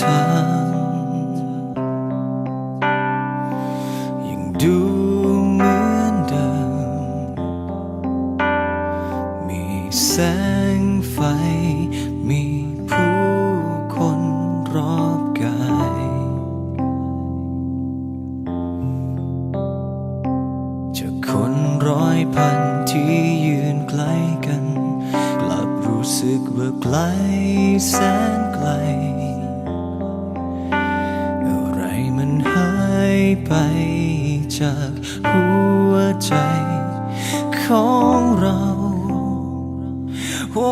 ทางยังดูเหมือนเดิม มีแสงไฟ มีผู้คนรอบกาย จะคนร้อยพันที่ยืนไกลกัน กลับรู้สึกว่าไกลแสนไกล มันหายไปจากหัวใจของเราโอ้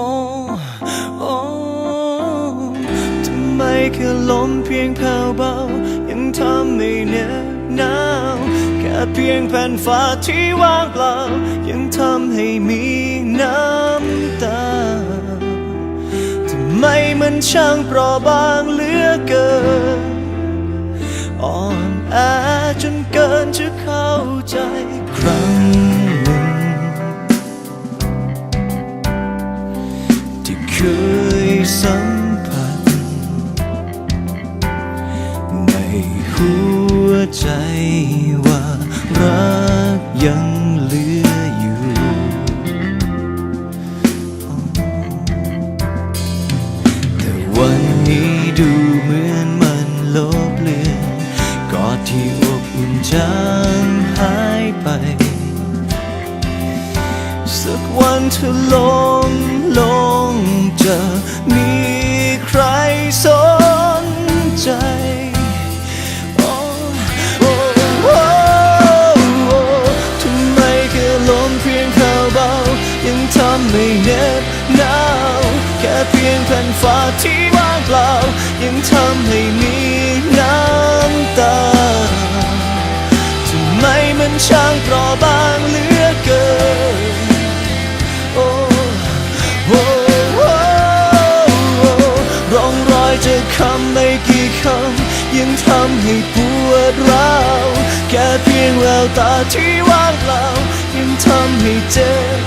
โอ้ทำไมแค่ลมเพียงแผ่วเบา ยังทำให้เหน็บหนาวแค่เพียงแผ่นฟ้าที่ว่างเปล่า ยังทำให้มีน้ำตาทำไมมันช่างเปราะบางเหลือเกิน อ่อนแอจนเกินจะเข้าใจครั้งหนึ่ง ที่เคยสัมผัส ในหัวใจว่า จางหายไป สักวันเธอลงลงจะมีใครสนใจโอ้โอ้โอ้โอ้ทำไมแค่ลมเพียงข่าวเบายังทำให้เหน็บหนาวแค่เพียงแผ่นฟ้าที่ว่างเปล่า ยังทำให้มี มันช่างเปราะบางเหลือเกินโอ้โอ้โอ้โอ้ร่องรอยจากคำไม่กี่คำยังทำให้ปวดร้าวแค่เพียงแววตาที่ว่างเปล่ายังทำให้เจ็บ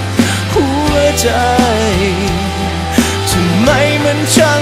หัวใจทำไมมันช่าง